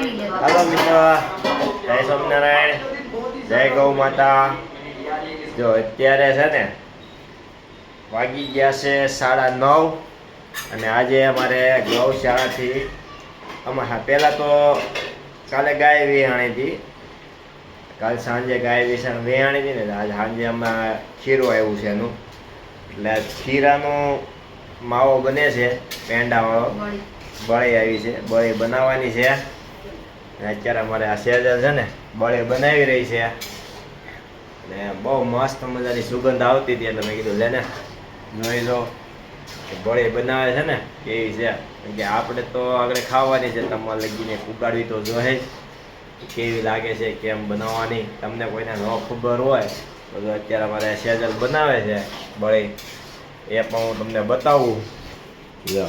હાલો મિત્રો જય સ્વામિનારાયણ જય ગૌ માતા. જો અત્યારે છે ને વાગી ગયા છે સાડા નવ અને આજે અમારે ગૌશાળાથી અમારા પહેલાં તો કાલે ગાય વિહાણી હતી. કાલ સાંજે ગાય વિસાણ વિહાણી હતી ને આજે સાંજે અમારે ખીરું આવ્યું છે એનું. એટલે ખીરાનું માવો બને છે પેંડાવાળો. બળી આવી છે બળી બનાવવાની છે. અત્યારે અમારે આ સેજલ છે ને, બળે બનાવી રહી છે. ને બહુ મસ્ત મજાની સુગંધ આવતી હતી એટલે મેં કીધું, લે ને, જોઈ લો બળે બનાવે છે ને, કેવી છે? કેમ કે આપણે તો આગળ ખાવાની છે, તમારે લગીને ઉગાડવી તો જોઈએ કેવી લાગે છે, કેમ બનાવવાની, તમને કોઈને ન ખબર હોય, તો અત્યારે અમારે સેજલ બનાવે છે, બળી. એ પણ હું તમને બતાવું. જો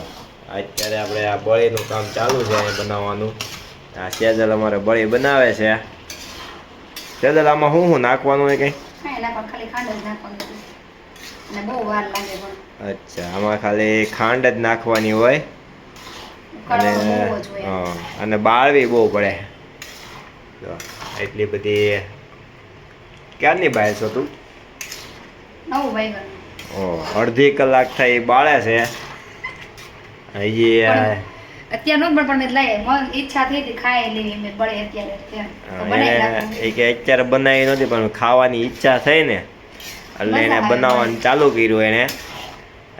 અત્યારે આપણે આ બળીનું કામ ચાલુ છે બનાવવાનું. આ સેજલ અમારે બળી બનાવે છે. સેજલ આમાં શું શું નાખવાનું હોય કંઈ? અચ્છા આમાં ખાલી ખાંડ જ નાખવાની હોય. અને અને બાળવી બહુ પડે. એટલી બધી ક્યારની બાય છો તું? ઓ અડધી કલાક થઈ બાળે છે. હજી આ- અત્યારે પણ લાય મન ઈચ્છા થઈ હતી ખાય લેવી મેં પડે અત્યારે એને એ કે અત્યારે બનાવી નહોતી પણ ખાવાની ઈચ્છા થઈ ને. એટલે એને બનાવવાનું ચાલુ કર્યું એને.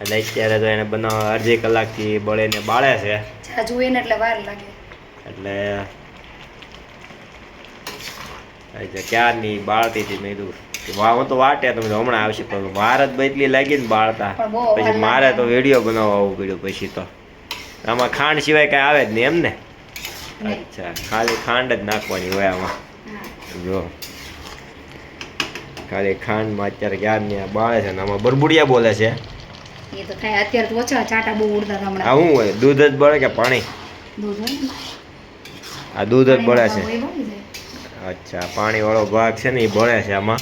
એટલે અત્યારે તો એને બનાવવા અડધી કલાકથી બળેને બાળે છે. જાજુ હોય ને એટલે વાર લાગે. એટલે એટલે ક્યારની બાળતી હતી મેં કે હું તો વાટે તમે હમણાં આવશે પણ વાર જ એટલી લાગી ને બાળતા. પછી મારે તો વીડિયો બનાવવા આવવું પડ્યું પછી તો. આમાં ખાંડ સિવાય કાંઈ આવે જ નહીં એમ ને? અચ્છા ખાલી ખાંડ જ નાખવાની હોય આમાં. જો. ખાલી ખાંડમાં અત્યારે ક્યાં આ બાળે છે ને આમાં બરબુડિયા બોલે છે. એ તો થાય અત્યારે તો ઓછા ચાટા બહુ ઉડતા હમણાં. આ શું હોય? દૂધ જ બળે કે પાણી? દૂધ આ દૂધ જ બળે છે. અચ્છા પાણી વાળો ભાગ છે ને એ બળે છે આમાં.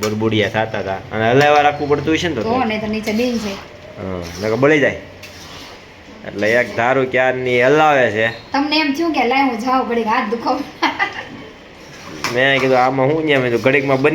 બરબુડિયા થતા હતા. અને હલાવા રાખવું પડતું હશે ને તો નહીં તો નીચે બેન છે. હા બળી જાય. એટલે એક ધારું ક્યારની હલાવે છે. તમને એમ થયું કે લાય હું જાઉં ઘડીક હાથ દુખાવ. મેં કીધું આમાં હું ને મેં ઘડીકમાં બની